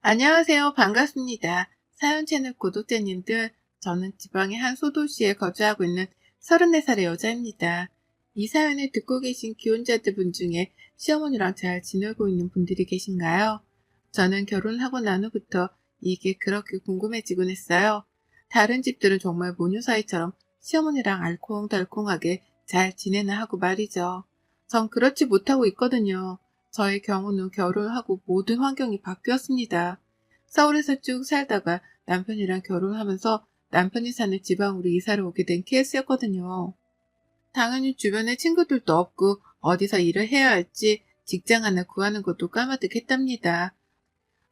안녕하세요. 반갑습니다. 사연 채널 구독자님들, 저는 지방의 한 소도시에 거주하고 있는 34살의 여자입니다. 이 사연을 듣고 계신 기혼자들 분 중에 시어머니랑 잘 지내고 있는 분들이 계신가요? 저는 결혼하고 난 후부터 이게 그렇게 궁금해지곤 했어요. 다른 집들은 정말 모녀 사이처럼 시어머니랑 알콩달콩하게 잘 지내나 하고 말이죠. 전 그렇지 못하고 있거든요. 저의 경우는 결혼하고 모든 환경이 바뀌었습니다. 서울에서 쭉 살다가 남편이랑 결혼하면서 남편이 사는 지방으로 이사를 오게 된 케이스였거든요. 당연히 주변에 친구들도 없고 어디서 일을 해야 할지 직장 하나 구하는 것도 까마득했답니다.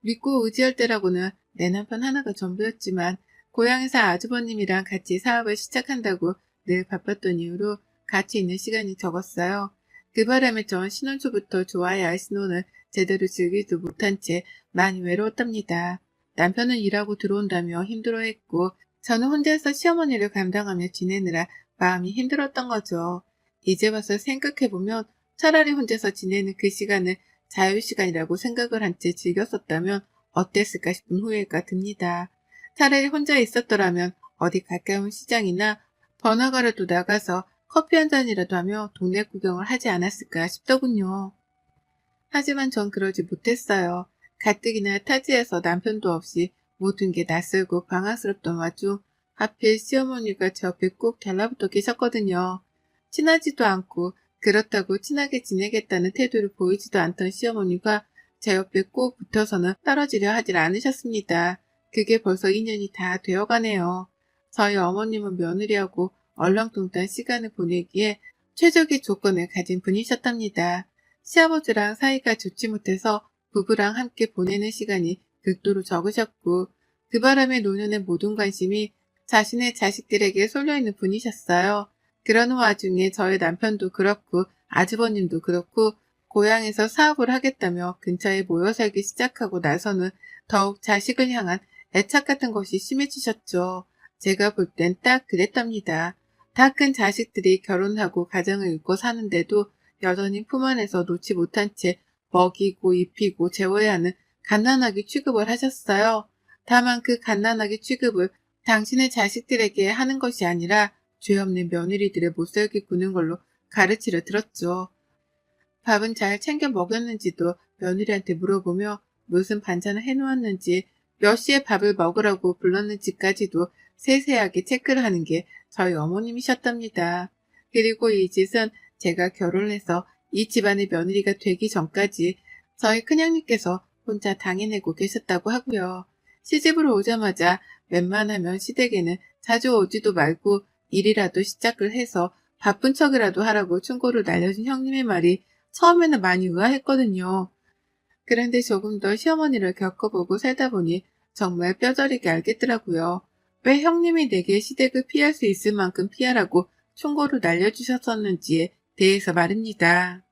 믿고 의지할 때라고는 내 남편 하나가 전부였지만 고향에서 아주버님이랑 같이 사업을 시작한다고 늘 바빴던 이유로 같이 있는 시간이 적었어요. 그 바람에 전 신혼 초부터 좋아야 할 신혼을 제대로 즐기지도 못한 채 많이 외로웠답니다. 남편은 일하고 들어온다며 힘들어했고 저는 혼자서 시어머니를 감당하며 지내느라 마음이 힘들었던 거죠. 이제 와서 생각해보면 차라리 혼자서 지내는 그 시간을 자유시간이라고 생각을 한 채 즐겼었다면 어땠을까 싶은 후회가 듭니다. 차라리 혼자 있었더라면 어디 가까운 시장이나 번화가라도 나가서 커피 한 잔이라도 하며 동네 구경을 하지 않았을까 싶더군요. 하지만 전 그러지 못했어요. 가뜩이나 타지에서 남편도 없이 모든 게 낯설고 방황스럽던 와중 하필 시어머니가 제 옆에 꼭 달라붙어 계셨거든요. 친하지도 않고 그렇다고 친하게 지내겠다는 태도를 보이지도 않던 시어머니가 제 옆에 꼭 붙어서는 떨어지려 하질 않으셨습니다. 그게 벌써 2년이 다 되어가네요. 저희 어머님은 며느리하고 얼렁뚱땅 시간을 보내기에 최적의 조건을 가진 분이셨답니다. 시아버지랑 사이가 좋지 못해서 부부랑 함께 보내는 시간이 극도로 적으셨고 그 바람에 노년의 모든 관심이 자신의 자식들에게 쏠려있는 분이셨어요. 그러는 와중에 저희 남편도 그렇고 아주버님도 그렇고 고향에서 사업을 하겠다며 근처에 모여 살기 시작하고 나서는 더욱 자식을 향한 애착 같은 것이 심해지셨죠. 제가 볼 땐 딱 그랬답니다. 다 큰 자식들이 결혼하고 가정을 이루고 사는데도 여전히 품 안에서 놓지 못한 채 먹이고 입히고 재워야 하는 갓난아기 취급을 하셨어요. 다만 그 갓난아기 취급을 당신의 자식들에게 하는 것이 아니라 죄 없는 며느리들의 못살게 구는 걸로 가르치려 들었죠. 밥은 잘 챙겨 먹였는지도 며느리한테 물어보며 무슨 반찬을 해놓았는지 몇 시에 밥을 먹으라고 불렀는지까지도 세세하게 체크를 하는 게 저희 어머님이셨답니다. 그리고 이 짓은 제가 결혼해서 이 집안의 며느리가 되기 전까지 저희 큰형님께서 혼자 당해내고 계셨다고 하고요. 시집으로 오자마자 웬만하면 시댁에는 자주 오지도 말고 일이라도 시작을 해서 바쁜 척이라도 하라고 충고를 날려준 형님의 말이 처음에는 많이 의아했거든요. 그런데 조금 더 시어머니를 겪어보고 살다 보니 정말 뼈저리게 알겠더라고요. 왜 형님이 내게 시댁을 피할 수 있을 만큼 피하라고 충고를 날려주셨었는지에 대해서 말입니다.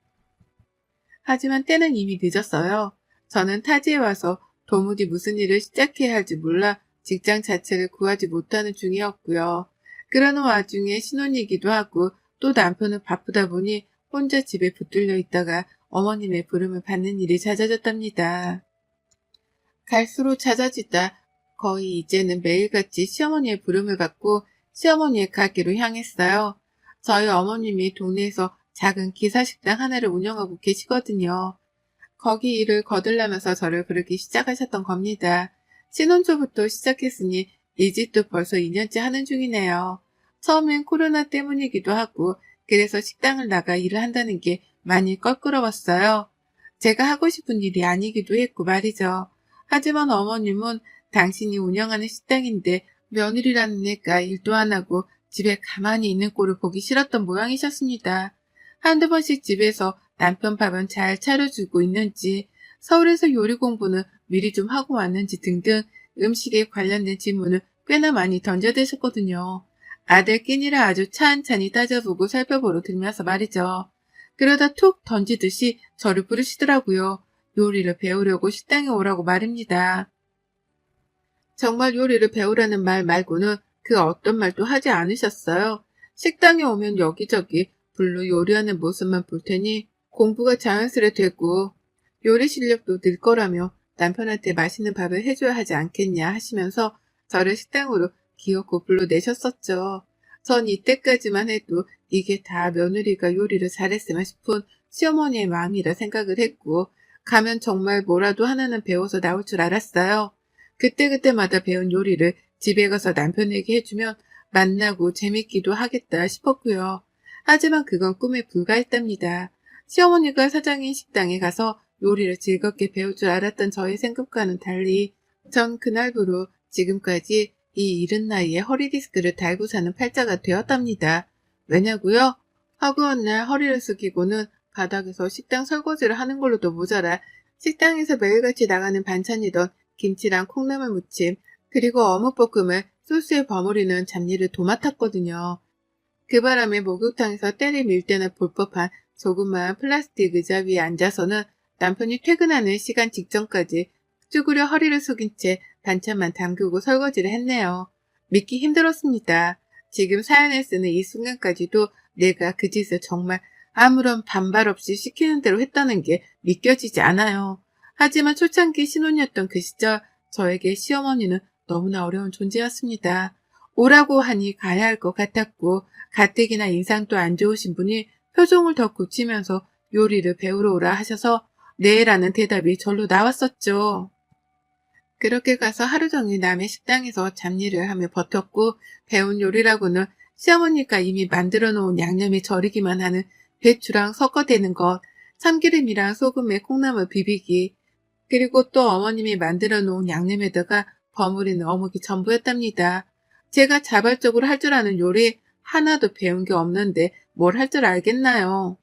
하지만 때는 이미 늦었어요. 저는 타지에 와서 도무지 무슨 일을 시작해야 할지 몰라 직장 자체를 구하지 못하는 중이었고요. 그러는 와중에 신혼이기도 하고 또 남편은 바쁘다 보니 혼자 집에 붙들려 있다가 어머님의 부름을 받는 일이 잦아졌답니다. 갈수록 잦아지다 거의 이제는 매일같이 시어머니의 부름을 받고 시어머니의 가게로 향했어요. 저희 어머님이 동네에서 작은 기사식당 하나를 운영하고 계시거든요. 거기 일을 거들라면서 저를 부르기 시작하셨던 겁니다. 신혼초부터 시작했으니 이 집도 벌써 2년째 하는 중이네요. 처음엔 코로나 때문이기도 하고 그래서 식당을 나가 일을 한다는 게 많이 껄끄러웠어요. 제가 하고 싶은 일이 아니기도 했고 말이죠. 하지만 어머님은 당신이 운영하는 식당인데 며느리라는 애가 일도 안 하고 집에 가만히 있는 꼴을 보기 싫었던 모양이셨습니다. 한두 번씩 집에서 남편 밥은 잘 차려주고 있는지, 서울에서 요리 공부는 미리 좀 하고 왔는지 등등 음식에 관련된 질문을 꽤나 많이 던져대셨거든요. 아들 끼니라 아주 찬찬히 따져보고 살펴보러 들면서 말이죠. 그러다 툭 던지듯이 저를 부르시더라고요. 요리를 배우려고 식당에 오라고 말입니다. 정말 요리를 배우라는 말 말고는 그 어떤 말도 하지 않으셨어요. 식당에 오면 여기저기 불로 요리하는 모습만 볼 테니 공부가 자연스레 되고 요리 실력도 늘 거라며 남편한테 맛있는 밥을 해줘야 하지 않겠냐 하시면서 저를 식당으로 기어코 불러내셨었죠. 전 이때까지만 해도 이게 다 며느리가 요리를 잘했으면 싶은 시어머니의 마음이라 생각을 했고 가면 정말 뭐라도 하나는 배워서 나올 줄 알았어요. 그때그때마다 배운 요리를 집에 가서 남편에게 해주면 만나고 재밌기도 하겠다 싶었고요. 하지만 그건 꿈에 불과했답니다. 시어머니가 사장인 식당에 가서 요리를 즐겁게 배울 줄 알았던 저의 생각과는 달리 전 그날부로 지금까지 이 이른 나이에 허리 디스크를 달고 사는 팔자가 되었답니다. 왜냐고요? 허구한 날 허리를 숙이고는 바닥에서 식당 설거지를 하는 걸로도 모자라 식당에서 매일같이 나가는 반찬이던 김치랑 콩나물 무침 그리고 어묵볶음을 소스에 버무리는 잡일을 도맡았거든요. 그 바람에 목욕탕에서 때를 밀 때나 볼 법한 조그마한 플라스틱 의자 위에 앉아서는 남편이 퇴근하는 시간 직전까지 쭈그려 허리를 숙인 채 반찬만 담그고 설거지를 했네요. 믿기 힘들었습니다. 지금 사연을 쓰는 이 순간까지도 내가 그 짓을 정말 아무런 반발 없이 시키는 대로 했다는 게 믿겨지지 않아요. 하지만 초창기 신혼이었던 그 시절 저에게 시어머니는 너무나 어려운 존재였습니다. 오라고 하니 가야 할 것 같았고 가뜩이나 인상도 안 좋으신 분이 표정을 더 굳히면서 요리를 배우러 오라 하셔서 네라는 대답이 절로 나왔었죠. 그렇게 가서 하루 종일 남의 식당에서 잡일을 하며 버텼고 배운 요리라고는 시어머니가 이미 만들어 놓은 양념에 절이기만 하는 배추랑 섞어대는 것, 참기름이랑 소금에 콩나물 비비기, 그리고 또 어머님이 만들어 놓은 양념에다가 버무리는 어묵이 전부였답니다. 제가 자발적으로 할 줄 아는 요리 하나도 배운 게 없는데 뭘 할 줄 알겠나요?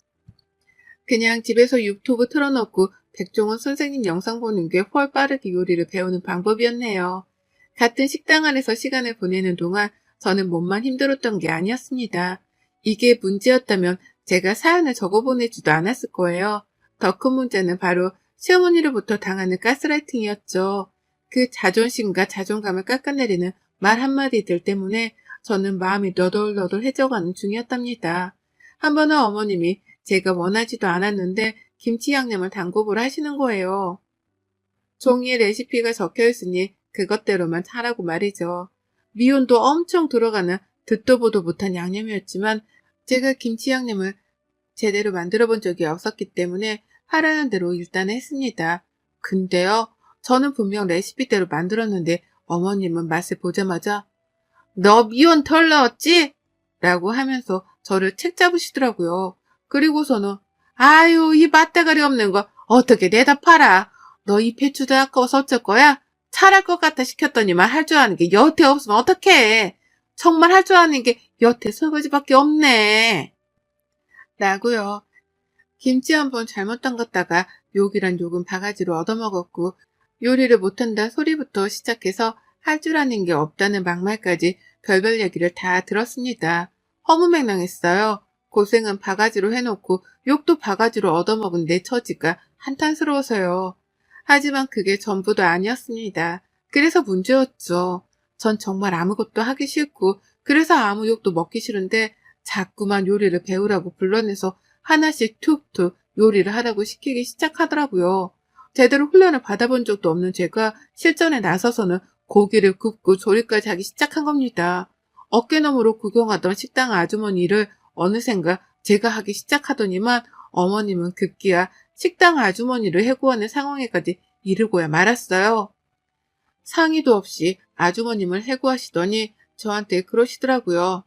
그냥 집에서 유튜브 틀어놓고 백종원 선생님 영상 보는 게 훨 빠르게 요리를 배우는 방법이었네요. 같은 식당 안에서 시간을 보내는 동안 저는 몸만 힘들었던 게 아니었습니다. 이게 문제였다면 제가 사연을 적어 보내지도 않았을 거예요. 더 큰 문제는 바로 시어머니로부터 당하는 가스라이팅이었죠. 그 자존심과 자존감을 깎아내리는 말 한마디들 때문에 저는 마음이 너덜너덜해져가는 중이었답니다. 한 번은 어머님이 제가 원하지도 않았는데 김치 양념을 담궈보라 하시는 거예요. 종이에 레시피가 적혀 있으니 그것대로만 하라고 말이죠. 미온도 엄청 들어가는 듣도 보도 못한 양념이었지만 제가 김치 양념을 제대로 만들어 본 적이 없었기 때문에 하라는 대로 일단 했습니다. 근데요, 저는 분명 레시피대로 만들었는데 어머님은 맛을 보자마자 너 미온 덜 넣었지? 라고 하면서 저를 책 잡으시더라고요. 그리고서는 아유 이 맛대가리 없는 거 어떻게 내다 팔아? 너 이 배추도 아까워서 어쩔 거야? 잘할 것 같아 시켰더니만 할 줄 아는 게 여태 없으면 어떡해? 정말 할 줄 아는 게 여태 설거지밖에 없네. 라고요. 김치 한 번 잘못 담갔다가 욕이란 욕은 바가지로 얻어먹었고 요리를 못한다 소리부터 시작해서 할 줄 아는 게 없다는 막말까지 별별 얘기를 다 들었습니다. 허무맹랑했어요. 고생은 바가지로 해놓고 욕도 바가지로 얻어먹은 내 처지가 한탄스러워서요. 하지만 그게 전부도 아니었습니다. 그래서 문제였죠. 전 정말 아무것도 하기 싫고 그래서 아무 욕도 먹기 싫은데 자꾸만 요리를 배우라고 불러내서 하나씩 툭툭 요리를 하라고 시키기 시작하더라고요. 제대로 훈련을 받아본 적도 없는 제가 실전에 나서서는 고기를 굽고 조리까지 하기 시작한 겁니다. 어깨너머로 구경하던 식당 아주머니를 어느샌가 제가 하기 시작하더니만 어머님은 급기야 식당 아주머니를 해고하는 상황에까지 이르고야 말았어요. 상의도 없이 아주머님을 해고하시더니 저한테 그러시더라고요.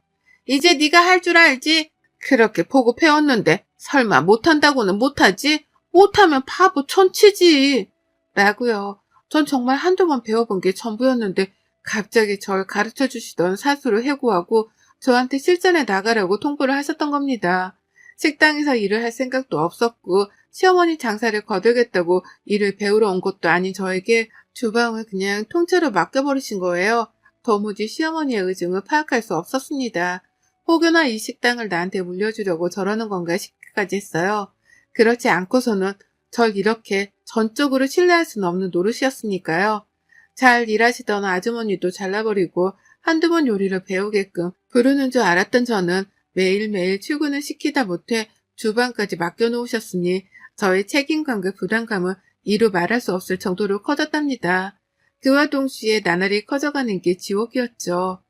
이제 네가 할 줄 알지? 그렇게 보고 배웠는데 설마 못한다고는 못하지? 못하면 바보 천치지. 라고요. 전 정말 한두 번 배워본 게 전부였는데 갑자기 절 가르쳐 주시던 사수를 해고하고 저한테 실전에 나가라고 통보를 하셨던 겁니다. 식당에서 일을 할 생각도 없었고 시어머니 장사를 거들겠다고 일을 배우러 온 것도 아닌 저에게 주방을 그냥 통째로 맡겨버리신 거예요. 도무지 시어머니의 의중을 파악할 수 없었습니다. 혹여나 이 식당을 나한테 물려주려고 저러는 건가 싶기까지 했어요. 그렇지 않고서는 절 이렇게 전적으로 신뢰할 수는 없는 노릇이었으니까요. 잘 일하시던 아주머니도 잘라버리고 한두 번 요리를 배우게끔 부르는 줄 알았던 저는 매일매일 출근을 시키다 못해 주방까지 맡겨놓으셨으니 저의 책임감과 부담감은 이루 말할 수 없을 정도로 커졌답니다. 그와 동시에 나날이 커져가는 게 지옥이었죠.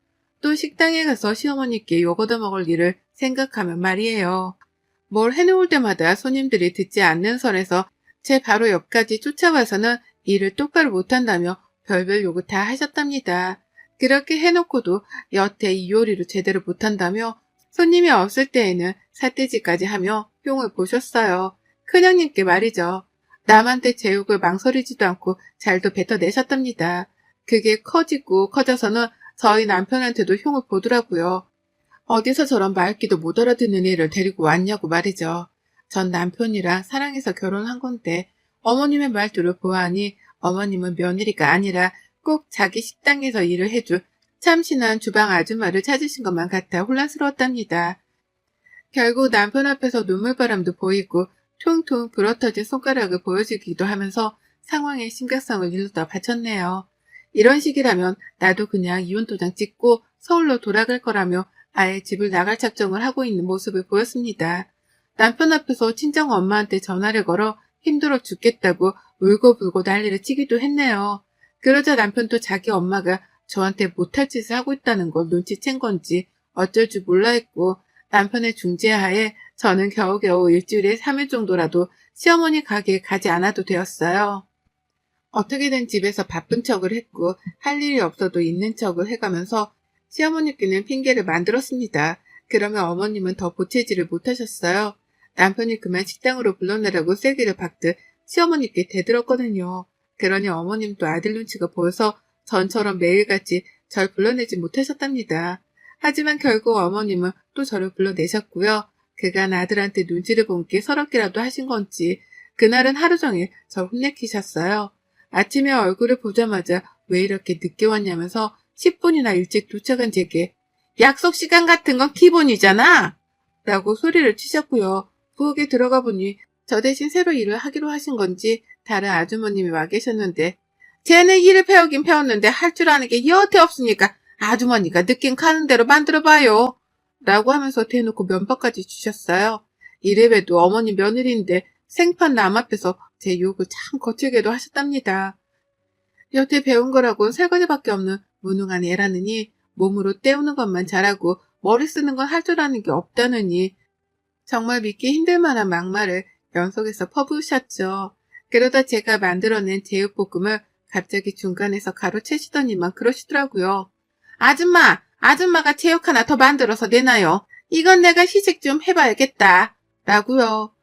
또 식당에 가서 시어머니께 욕 얻어먹을 일을 생각하면 말이에요. 뭘 해놓을 때마다 손님들이 듣지 않는 선에서 제 바로 옆까지 쫓아와서는 일을 똑바로 못한다며 별별 욕을 다 하셨답니다. 그렇게 해놓고도 여태 이 요리를 제대로 못한다며 손님이 없을 때에는 삿대질까지 하며 흉을 보셨어요. 큰형님께 말이죠. 남한테 제 욕을 망설이지도 않고 잘도 뱉어내셨답니다. 그게 커지고 커져서는 저희 남편한테도 흉을 보더라고요. 어디서 저런 말귀도 못 알아듣는 애를 데리고 왔냐고 말이죠. 전 남편이랑 사랑해서 결혼한 건데 어머님의 말투를 보아하니 어머님은 며느리가 아니라 꼭 자기 식당에서 일을 해줄 참신한 주방 아줌마를 찾으신 것만 같아 혼란스러웠답니다. 결국 남편 앞에서 눈물바람도 보이고 퉁퉁 불어터진 손가락을 보여주기도 하면서 상황의 심각성을 일루다 바쳤네요. 이런 식이라면 나도 그냥 이혼도장 찍고 서울로 돌아갈 거라며 아예 집을 나갈 작정을 하고 있는 모습을 보였습니다. 남편 앞에서 친정 엄마한테 전화를 걸어 힘들어 죽겠다고 울고불고 난리를 치기도 했네요. 그러자 남편도 자기 엄마가 저한테 못할 짓을 하고 있다는 걸 눈치챈 건지 어쩔 줄 몰라 했고 남편의 중재하에 저는 겨우겨우 일주일에 3일 정도라도 시어머니 가게에 가지 않아도 되었어요. 어떻게든 집에서 바쁜 척을 했고 할 일이 없어도 있는 척을 해가면서 시어머니께는 핑계를 만들었습니다. 그러면 어머님은 더 보채지를 못하셨어요. 남편이 그만 식당으로 불러내라고 세기를 박듯 시어머니께 대들었거든요. 그러니 어머님도 아들 눈치가 보여서 전처럼 매일같이 절 불러내지 못하셨답니다. 하지만 결국 어머님은 또 저를 불러내셨고요. 그간 아들한테 눈치를 본 게 서럽기라도 하신 건지 그날은 하루 종일 저 혼내키셨어요. 아침에 얼굴을 보자마자 왜 이렇게 늦게 왔냐면서 10분이나 일찍 도착한 제게 약속 시간 같은 건 기본이잖아! 라고 소리를 치셨고요. 부엌에 들어가 보니 저 대신 새로 일을 하기로 하신 건지 다른 아주머님이 와 계셨는데 쟤는 일을 배우긴 배웠는데 할 줄 아는 게 여태 없으니까 아주머니가 느낌 가는 대로 만들어봐요. 라고 하면서 대놓고 면박까지 주셨어요. 이래봬도 어머니 며느리인데 생판 남 앞에서 제 욕을 참 거칠게도 하셨답니다. 여태 배운 거라곤 세 가지밖에 없는 무능한 애라느니 몸으로 때우는 것만 잘하고 머리 쓰는 건 할 줄 아는 게 없다느니 정말 믿기 힘들 만한 막말을 연속해서 퍼부으셨죠. 그러다 제가 만들어낸 제육볶음을 갑자기 중간에서 가로채시더니만 그러시더라고요. 아줌마, 아줌마가 제육 하나 더 만들어서 내놔요. 이건 내가 시식 좀 해봐야겠다. 라고요.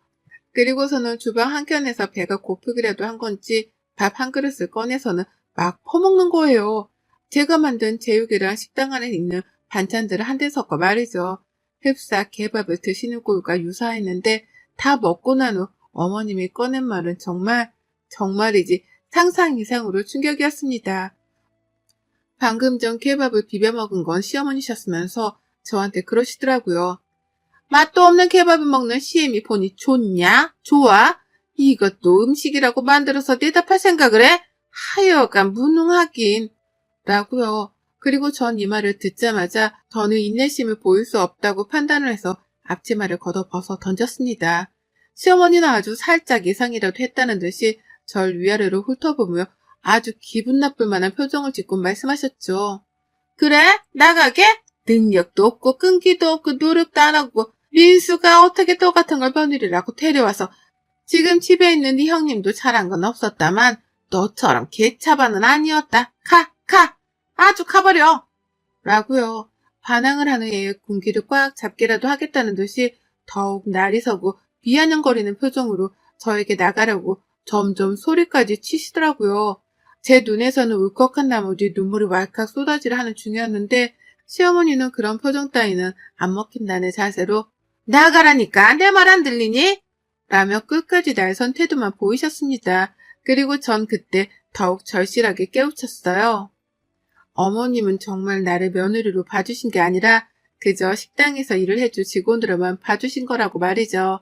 그리고서는 주방 한켠에서 배가 고프기라도 한 건지 밥 한 그릇을 꺼내서는 막 퍼먹는 거예요. 제가 만든 제육이랑 식당 안에 있는 반찬들을 한데 섞어 말이죠. 흡사 개밥을 드시는 꼴과 유사했는데 다 먹고 난 후 어머님이 꺼낸 말은 정말 정말이지 상상 이상으로 충격이었습니다. 방금 전 케밥을 비벼 먹은 건 시어머니셨으면서 저한테 그러시더라고요. 맛도 없는 케밥을 먹는 시엠이 보니 좋냐? 좋아? 이것도 음식이라고 만들어서 대답할 생각을 해? 하여간 무능하긴. 라고요. 그리고 전 이 말을 듣자마자 더는 인내심을 보일 수 없다고 판단을 해서 앞치마를 걷어 벗어 던졌습니다. 시어머니는 아주 살짝 예상이라도 했다는 듯이 절 위아래로 훑어보며 아주 기분 나쁠 만한 표정을 짓고 말씀하셨죠. 그래? 나가게? 능력도 없고 끈기도 없고 노력도 안 하고 민수가 어떻게 똑같은 걸 며느리라고 데려와서 지금 집에 있는 네 형님도 잘한 건 없었다만 너처럼 개차반은 아니었다. 가, 가! 아주 가버려! 라고요. 반항을 하는 애의 군기를 꽉 잡기라도 하겠다는 듯이 더욱 날이 서고 비아냥거리는 표정으로 저에게 나가려고 점점 소리까지 치시더라고요. 제 눈에서는 울컥한 나머지 눈물이 왈칵 쏟아지려 하는 중이었는데 시어머니는 그런 표정 따위는 안 먹힌다는 자세로 나가라니까 내 말 안 들리니? 라며 끝까지 날선 태도만 보이셨습니다. 그리고 전 그때 더욱 절실하게 깨우쳤어요. 어머님은 정말 나를 며느리로 봐주신 게 아니라 그저 식당에서 일을 해줄 직원으로만 봐주신 거라고 말이죠.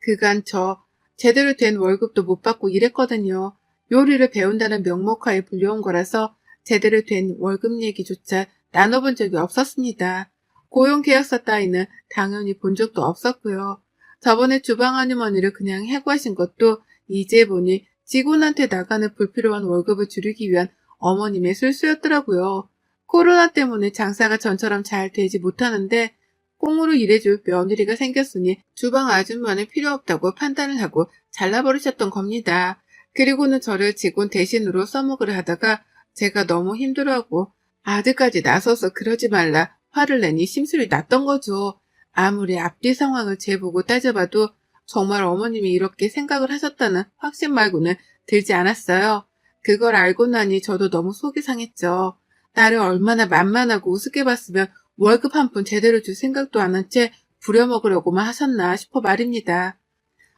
그간 저 제대로 된 월급도 못 받고 일했거든요. 요리를 배운다는 명목하에 불려온 거라서 제대로 된 월급 얘기조차 나눠본 적이 없었습니다. 고용계약서 따위는 당연히 본 적도 없었고요. 저번에 주방 아주머니를 그냥 해고하신 것도 이제 보니 직원한테 나가는 불필요한 월급을 줄이기 위한 어머님의 술수였더라고요. 코로나 때문에 장사가 전처럼 잘 되지 못하는데 꽁으로 일해줄 며느리가 생겼으니 주방 아줌마는 필요 없다고 판단을 하고 잘라버리셨던 겁니다. 그리고는 저를 직원 대신으로 써먹으려 하다가 제가 너무 힘들어하고 아들까지 나서서 그러지 말라 화를 내니 심술이 났던 거죠. 아무리 앞뒤 상황을 재보고 따져봐도 정말 어머님이 이렇게 생각을 하셨다는 확신 말고는 들지 않았어요. 그걸 알고 나니 저도 너무 속이 상했죠. 나를 얼마나 만만하고 우습게 봤으면 월급 한 푼 제대로 줄 생각도 안 한 채 부려먹으려고만 하셨나 싶어 말입니다.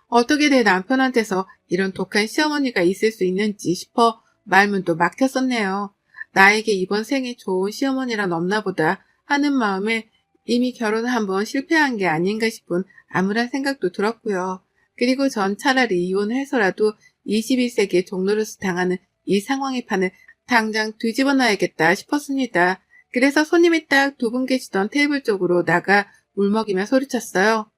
어떻게 내 남편한테서 이런 독한 시어머니가 있을 수 있는지 싶어 말문도 막혔었네요. 나에게 이번 생에 좋은 시어머니란 없나 보다 하는 마음에 이미 결혼을 한번 실패한 게 아닌가 싶은 암울한 생각도 들었고요. 그리고 전 차라리 이혼을 해서라도 21세기의 종로로서 당하는 이 상황의 판을 당장 뒤집어 놔야겠다 싶었습니다. 그래서 손님이 딱 두 분 계시던 테이블 쪽으로 나가 울먹이며 소리쳤어요.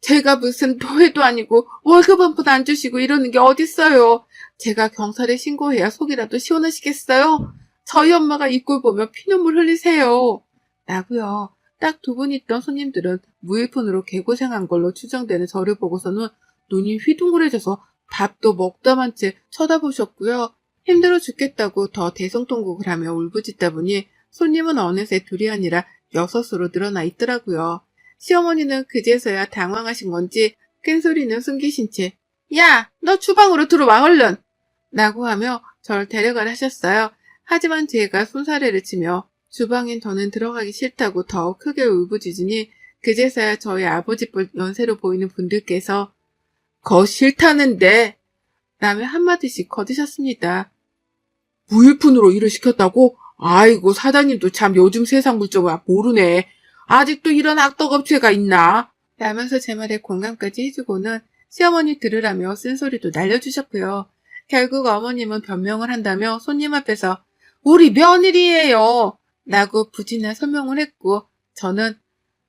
제가 무슨 노예도 아니고 월급 한 푼 안 주시고 이러는 게 어딨어요. 제가 경찰에 신고해야 속이라도 시원하시겠어요? 저희 엄마가 이 꼴 보면 피눈물 흘리세요. 라고요. 딱 두 분 있던 손님들은 무일푼으로 개고생한 걸로 추정되는 저를 보고서는 눈이 휘둥그레져서 밥도 먹다만 채 쳐다보셨고요. 힘들어 죽겠다고 더 대성통곡을 하며 울부짖다 보니 손님은 어느새 둘이 아니라 여섯으로 늘어나 있더라고요. 시어머니는 그제서야 당황하신 건지 큰 소리는 숨기신 채 야, 너 주방으로 들어와 얼른! 라고 하며 절 데려가라 하셨어요. 하지만 제가 손사래를 치며 주방엔 더는 들어가기 싫다고 더 크게 울부짖으니 그제서야 저희 아버지뻘 연세로 보이는 분들께서 거 싫다는데 라며 한마디씩 거드셨습니다. 무일푼으로 일을 시켰다고? 아이고 사장님도 참 요즘 세상 물정을 모르네. 아직도 이런 악덕업체가 있나? 라면서 제 말에 공감까지 해주고는 시어머니 들으라며 쓴소리도 날려주셨고요. 결국 어머님은 변명을 한다며 손님 앞에서 우리 며느리예요. 라고 부진한 설명을 했고 저는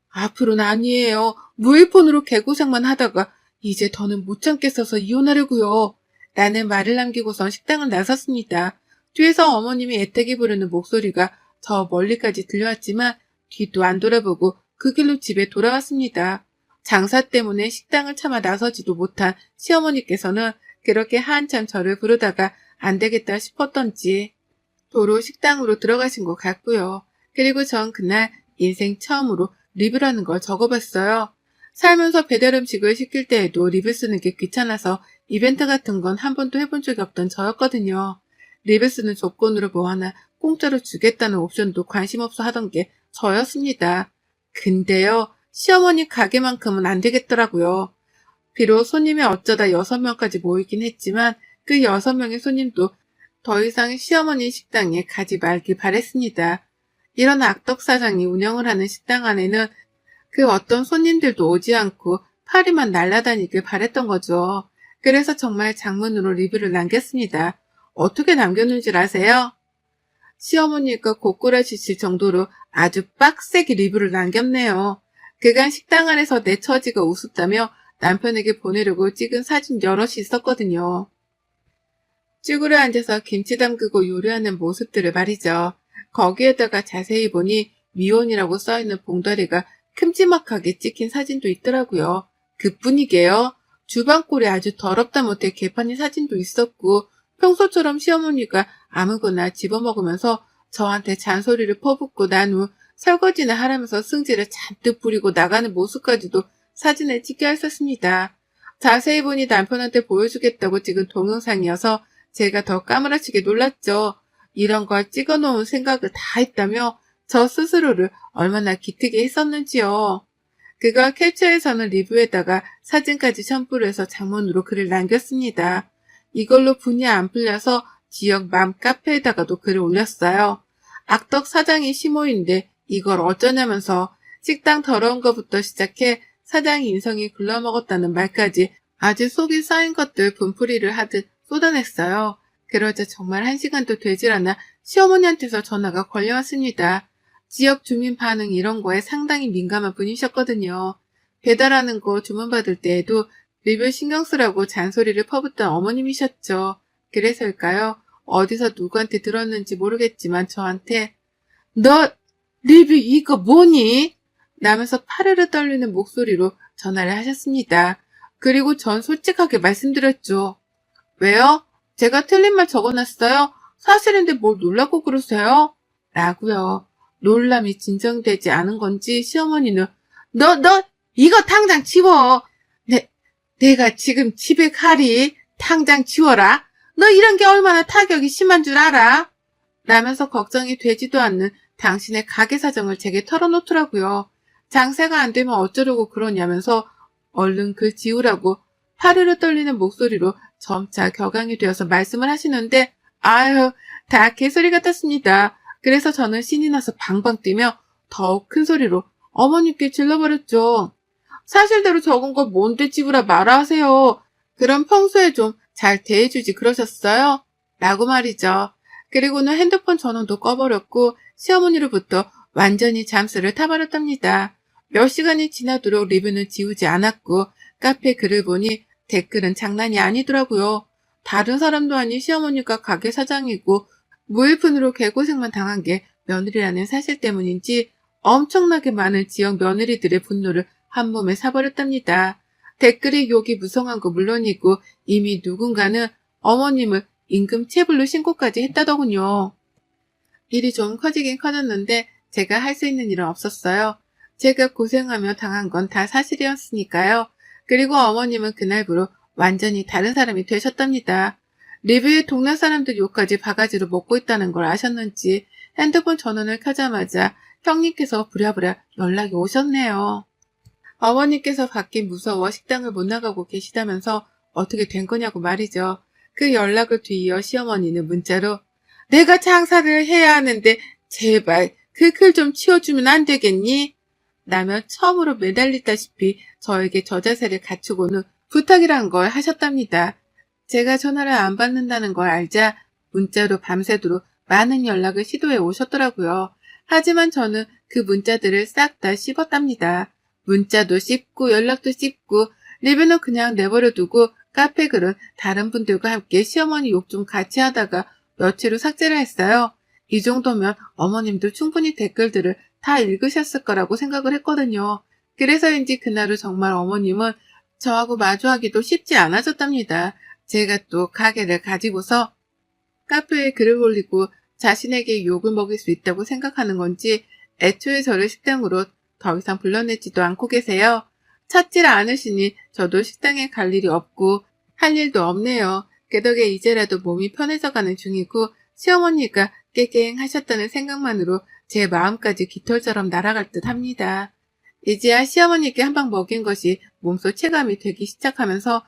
앞으로는 아니에요. 무일폰으로 개고생만 하다가 이제 더는 못 참겠어서 이혼하려고요. 라는 말을 남기고선 식당을 나섰습니다. 뒤에서 어머님이 애타게 부르는 목소리가 저 멀리까지 들려왔지만 뒤도 안 돌아보고 그 길로 집에 돌아왔습니다. 장사 때문에 식당을 참아 나서지도 못한 시어머니께서는 그렇게 한참 저를 부르다가 안 되겠다 싶었던지 도로 식당으로 들어가신 것 같고요. 그리고 전 그날 인생 처음으로 리뷰라는 걸 적어봤어요. 살면서 배달 음식을 시킬 때에도 리뷰 쓰는 게 귀찮아서 이벤트 같은 건 한 번도 해본 적이 없던 저였거든요. 리뷰 쓰는 조건으로 뭐 하나 공짜로 주겠다는 옵션도 관심 없어 하던 게 저였습니다. 근데요, 시어머니 가게만큼은 안 되겠더라고요. 비록 손님이 어쩌다 6명까지 모이긴 했지만 그 6명의 손님도 더 이상 시어머니 식당에 가지 말길 바랬습니다. 이런 악덕 사장이 운영을 하는 식당 안에는 그 어떤 손님들도 오지 않고 파리만 날아다니길 바랬던 거죠. 그래서 정말 장문으로 리뷰를 남겼습니다. 어떻게 남겼는지 아세요? 시어머니가 고꾸라지실 정도로 아주 빡세게 리뷰를 남겼네요. 그간 식당 안에서 내 처지가 우습다며 남편에게 보내려고 찍은 사진 여럿이 있었거든요. 쭈그려 앉아서 김치 담그고 요리하는 모습들을 말이죠. 거기에다가 자세히 보니 미혼이라고 써있는 봉다리가 큼지막하게 찍힌 사진도 있더라고요. 그뿐이게요. 주방골이 아주 더럽다 못해 개판인 사진도 있었고 평소처럼 시어머니가 아무거나 집어먹으면서 저한테 잔소리를 퍼붓고 난 후 설거지나 하라면서 승질을 잔뜩 부리고 나가는 모습까지도 사진에 찍혀 있었습니다. 자세히 보니 남편한테 보여주겠다고 찍은 동영상이어서 제가 더 까무라치게 놀랐죠. 이런 걸 찍어놓은 생각을 다 했다며 저 스스로를 얼마나 기특게 했었는지요. 그걸 캡처해서는 리뷰에다가 사진까지 첨부를 해서 장문으로 글을 남겼습니다. 이걸로 분이 안 풀려서 지역 맘 카페에다가도 글을 올렸어요. 악덕 사장이 시모인데 이걸 어쩌냐면서 식당 더러운 것부터 시작해 사장 인성이 글러먹었다는 말까지 아주 속이 쌓인 것들 분풀이를 하듯 쏟아냈어요. 그러자 정말 한 시간도 되질 않아 시어머니한테서 전화가 걸려왔습니다. 지역 주민 반응 이런 거에 상당히 민감한 분이셨거든요. 배달하는 거 주문받을 때에도 리뷰 신경 쓰라고 잔소리를 퍼붓던 어머님이셨죠. 그래서일까요? 어디서 누구한테 들었는지 모르겠지만 저한테 너 리뷰 이거 뭐니? 라면서 파르르 떨리는 목소리로 전화를 하셨습니다. 그리고 전 솔직하게 말씀드렸죠. 왜요? 제가 틀린 말 적어놨어요? 사실인데 뭘 놀라고 그러세요? 라고요. 놀람이 진정되지 않은 건지 시어머니는 너, 너, 이거 당장 치워. 내, 내가 지금 집에 가리. 당장 치워라. 너 이런 게 얼마나 타격이 심한 줄 알아? 라면서 걱정이 되지도 않는 당신의 가게 사정을 제게 털어놓더라고요. 장사가 안 되면 어쩌려고 그러냐면서 얼른 글 지우라고 파르르 떨리는 목소리로 점차 격앙이 되어서 말씀을 하시는데 아유 다 개소리 같았습니다. 그래서 저는 신이 나서 방방 뛰며 더욱 큰 소리로 어머님께 질러버렸죠. 사실대로 적은 거 뭔데 지우라 말아 하세요. 그럼 평소에 좀 잘 대해주지 그러셨어요? 라고 말이죠. 그리고는 핸드폰 전원도 꺼버렸고 시어머니로부터 완전히 잠수를 타버렸답니다. 몇 시간이 지나도록 리뷰는 지우지 않았고 카페 글을 보니 댓글은 장난이 아니더라고요. 다른 사람도 아닌 시어머니가 가게 사장이고 무일푼으로 개고생만 당한 게 며느리라는 사실 때문인지 엄청나게 많은 지역 며느리들의 분노를 한 몸에 사버렸답니다. 댓글의 욕이 무성한 거 물론이고 이미 누군가는 어머님을 임금 체불로 신고까지 했다더군요. 일이 좀 커지긴 커졌는데 제가 할 수 있는 일은 없었어요. 제가 고생하며 당한 건 다 사실이었으니까요. 그리고 어머님은 그날부로 완전히 다른 사람이 되셨답니다. 리뷰에 동네 사람들 욕까지 바가지로 먹고 있다는 걸 아셨는지 핸드폰 전원을 켜자마자 형님께서 부랴부랴 연락이 오셨네요. 어머님께서 밖이 무서워 식당을 못 나가고 계시다면서 어떻게 된 거냐고 말이죠. 그 연락을 뒤이어 시어머니는 문자로 내가 장사를 해야 하는데 제발 그 글 좀 치워주면 안 되겠니? 라며 처음으로 매달리다시피 저에게 저자세를 갖추고는 부탁이란 걸 하셨답니다. 제가 전화를 안 받는다는 걸 알자 문자로 밤새도록 많은 연락을 시도해 오셨더라고요. 하지만 저는 그 문자들을 싹 다 씹었답니다. 문자도 씹고 연락도 씹고 리뷰는 그냥 내버려 두고 카페 글은 다른 분들과 함께 시어머니 욕 좀 같이 하다가 며칠 후 삭제를 했어요. 이 정도면 어머님도 충분히 댓글들을 다 읽으셨을 거라고 생각을 했거든요. 그래서인지 그날은 정말 어머님은 저하고 마주하기도 쉽지 않아졌답니다. 제가 또 가게를 가지고서 카페에 글을 올리고 자신에게 욕을 먹일 수 있다고 생각하는 건지 애초에 저를 식당으로 더 이상 불러내지도 않고 계세요. 찾질 않으시니 저도 식당에 갈 일이 없고 할 일도 없네요. 그 덕에 이제라도 몸이 편해져가는 중이고 시어머니가 깨갱 하셨다는 생각만으로 제 마음까지 깃털처럼 날아갈 듯 합니다. 이제야 시어머니께 한 방 먹인 것이 몸소 체감이 되기 시작하면서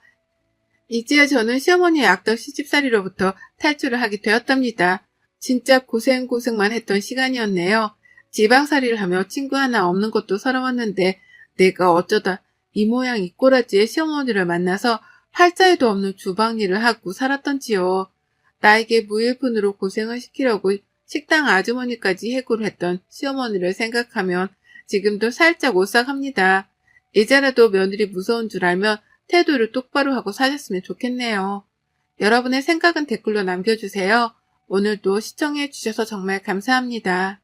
이제야 저는 시어머니의 악덕 시집살이로부터 탈출을 하게 되었답니다. 진짜 고생고생만 했던 시간이었네요. 지방살이를 하며 친구 하나 없는 것도 서러웠는데 내가 어쩌다 이 모양 이 꼬라지의 시어머니를 만나서 팔자에도 없는 주방 일을 하고 살았던지요. 나에게 무일푼으로 고생을 시키려고 식당 아주머니까지 해고를 했던 시어머니를 생각하면 지금도 살짝 오싹합니다. 이제라도 며느리 무서운 줄 알면 태도를 똑바로 하고 사셨으면 좋겠네요. 여러분의 생각은 댓글로 남겨주세요. 오늘도 시청해 주셔서 정말 감사합니다.